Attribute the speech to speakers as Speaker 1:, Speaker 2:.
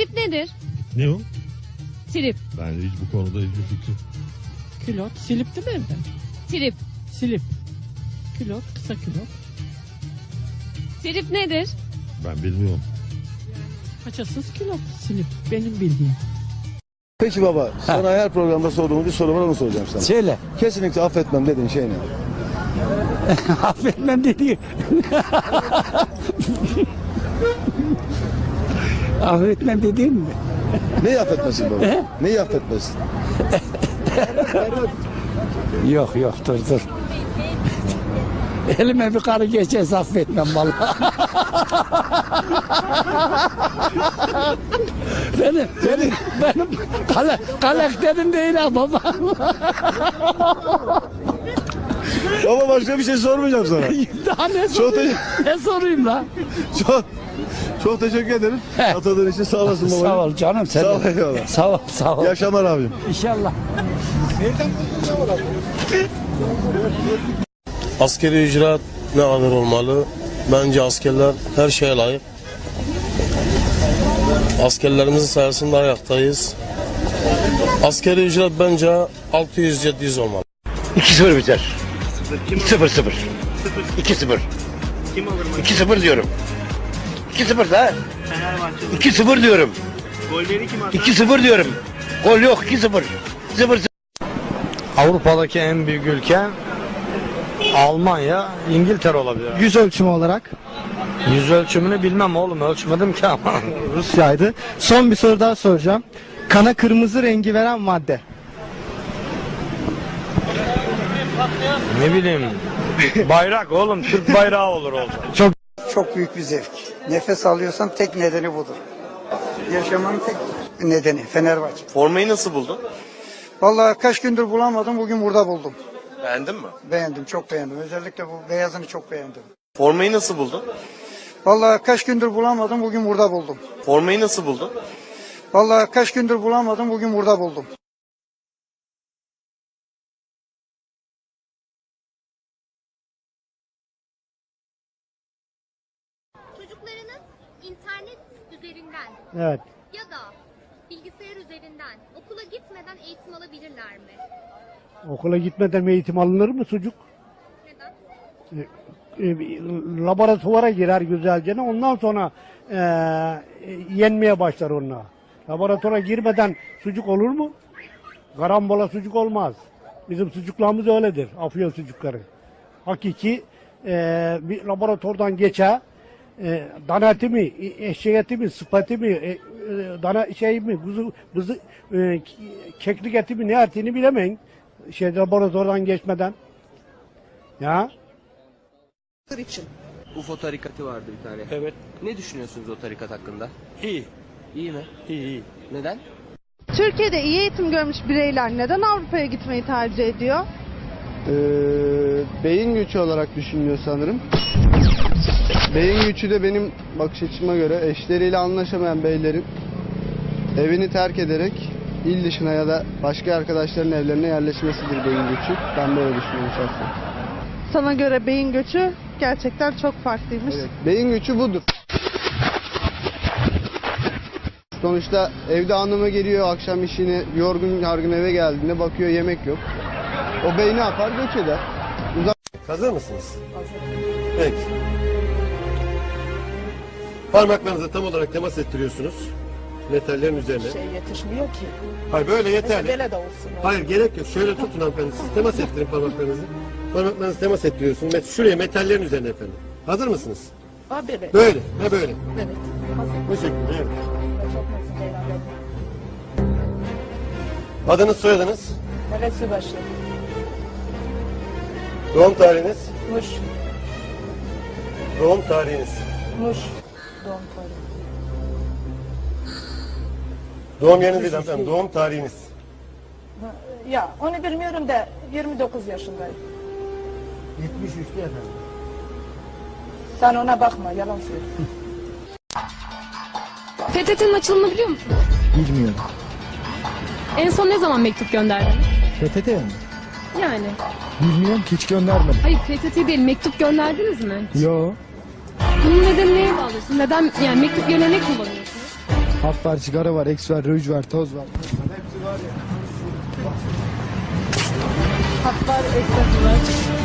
Speaker 1: Trip nedir?
Speaker 2: Ne o?
Speaker 1: Trip.
Speaker 2: Ben hiç bu konuda hiçbir fikrim.
Speaker 3: Külot silip değil mi evden?
Speaker 1: Trip.
Speaker 3: Silip. Külot kısa külot.
Speaker 1: Trip nedir?
Speaker 2: Ben bilmiyorum.
Speaker 3: Paçasız külot silip benim bildiğim.
Speaker 4: Peki baba, sana her programda sorduğum bir soru var onu soracağım sana.
Speaker 5: Söyle.
Speaker 4: Kesinlikle affetmem dediğin şey ne?
Speaker 5: Affetmem dedi. Affetmem dediğin mi?
Speaker 4: Neyi affetmesin baba? Neyi affetmesin?
Speaker 5: Yok yok dur dur. Elime bir karı geçerse affetmem vallahi. benim, benim, benim kale, karakterim değil ha baba.
Speaker 4: baba başka bir şey sormayacağım sana.
Speaker 5: Daha ne
Speaker 4: Çok,
Speaker 5: sorayım?
Speaker 4: te-
Speaker 5: ne sorayım lan?
Speaker 4: çok, çok teşekkür ederim. Atıldığın için sağ olasın baba.
Speaker 5: Sağ ol canım sen.
Speaker 4: Sağ ol, eyvallah.
Speaker 5: Sağ ol sağ ol.
Speaker 4: İyi akşamlar abim.
Speaker 5: İnşallah.
Speaker 6: Askeri ücret ne kadar olmalı? Bence askerler her şeye layık. Askerlerimizin sayesinde ayaktayız. Askeri ücret bence 600-700 olmalı.
Speaker 7: 2-0 biter. 2-0-0. 2-0.
Speaker 8: Kim alır maçı?
Speaker 7: 2-0 diyorum. 2-0 da. 2-0 diyorum.
Speaker 8: Golleri kim atar?
Speaker 7: 2-0 diyorum. Gol yok 2-0. 0
Speaker 9: Avrupa'daki en büyük ülke Almanya, İngiltere olabilir.
Speaker 10: Yüz ölçümü olarak
Speaker 9: Yüz ölçümünü bilmem oğlum ölçmedim ki ama.
Speaker 10: Rusya'ydı. Son bir soru daha soracağım. Kana kırmızı rengi veren madde.
Speaker 9: ne bileyim. Bayrak oğlum Türk bayrağı olur olsa.
Speaker 11: Çok büyük bir zevk. Nefes alıyorsan tek nedeni budur. Yaşamanın tek nedeni Fenerbahçe.
Speaker 6: Formayı nasıl buldun?
Speaker 11: Vallahi kaç gündür bulamadım bugün burada buldum.
Speaker 6: Beğendin mi?
Speaker 11: Beğendim çok beğendim. Özellikle bu beyazını çok beğendim.
Speaker 6: Formayı nasıl buldun?
Speaker 11: Vallahi kaç gündür bulamadım bugün burada buldum.
Speaker 6: Formayı nasıl buldun?
Speaker 11: Vallahi kaç gündür bulamadım bugün burada buldum.
Speaker 1: Çocuklarınız internet üzerinden
Speaker 10: Evet.
Speaker 1: ya da bilgisayar üzerinden okula gitmeden eğitim alabilirler mi?
Speaker 10: Okula gitmeden mi eğitim alınır mı çocuk?
Speaker 1: Neden?
Speaker 10: E, laboratuvara girer güzelce. Ondan sonra e, yenmeye başlar onunla. Laboratuvara girmeden sucuk olur mu? Karambola sucuk olmaz. Bizim sucuklarımız öyledir. Afyon sucukları. Hakiki e, bir laboratuvardan geçer. E, dana eti mi, eşek eti mi, sıp mi, e, e, dana şey mi, kuzu, kuzu, e, ke- keklik eti mi, ne etini bilemeyin. Şey laboratuvardan geçmeden. Ya.
Speaker 8: UFO tarikatı vardı bir tane.
Speaker 9: Evet.
Speaker 8: Ne düşünüyorsunuz o tarikat hakkında?
Speaker 9: İyi.
Speaker 8: İyi mi?
Speaker 9: İyi iyi.
Speaker 8: Neden?
Speaker 12: Türkiye'de iyi eğitim görmüş bireyler neden Avrupa'ya gitmeyi tercih ediyor?
Speaker 10: beyin gücü olarak düşünüyor sanırım. Beyin gücü de benim bakış açıma göre eşleriyle anlaşamayan beylerin evini terk ederek il dışına ya da başka arkadaşların evlerine yerleşmesidir beyin gücü. Ben böyle düşünüyorum şahsen.
Speaker 12: Sana göre beyin göçü gerçekten çok farklıymış.
Speaker 10: Evet, beyin gücü budur. Sonuçta evde hanımı geliyor akşam işini yorgun yargın eve geldiğinde bakıyor yemek yok. O bey ne yapar? Göç eder.
Speaker 6: Hazır mısınız? Peki. Parmaklarınızı tam olarak temas ettiriyorsunuz. Metallerin üzerine.
Speaker 3: Şey yetişmiyor ki.
Speaker 6: Hayır böyle yeterli.
Speaker 3: Böyle de olsun.
Speaker 6: Hayır gerek yok. Şöyle tutun hanımefendi. Siz temas ettirin parmaklarınızı. Parmaklarınızı temas ettiriyorsunuz. Met- Şuraya metallerin üzerine efendim. Hazır mısınız?
Speaker 3: Ha böyle.
Speaker 6: Böyle ve böyle.
Speaker 3: Evet.
Speaker 6: Bu şekilde evet. Adınız soyadınız,
Speaker 3: Evet Sübaşı.
Speaker 6: doğum tarihiniz,
Speaker 3: Muş.
Speaker 6: doğum tarihiniz,
Speaker 3: Muş. Doğum tarihi.
Speaker 6: doğum yeriniz değil efendim, doğum tarihiniz.
Speaker 3: Ya onu bilmiyorum da 29 yaşındayım.
Speaker 10: 73'te efendim.
Speaker 3: Sen ona bakma yalan söyle.
Speaker 1: PTT'nin açılımını biliyor musunuz?
Speaker 10: Bilmiyorum.
Speaker 1: En son ne zaman mektup gönderdiniz?
Speaker 10: PTT mi?
Speaker 1: Yani.
Speaker 10: Bilmiyorum ki hiç göndermedim.
Speaker 1: Hayır PTT değil mektup gönderdiniz mi?
Speaker 10: Yo.
Speaker 1: Bunun nedeni neye bağlıyorsun? Neden yani mektup yerine ne kullanıyorsunuz?
Speaker 13: Hap var, sigara var, eks var, rüj var, toz var. Hepsi var ya.
Speaker 1: Hap var, ekstası var.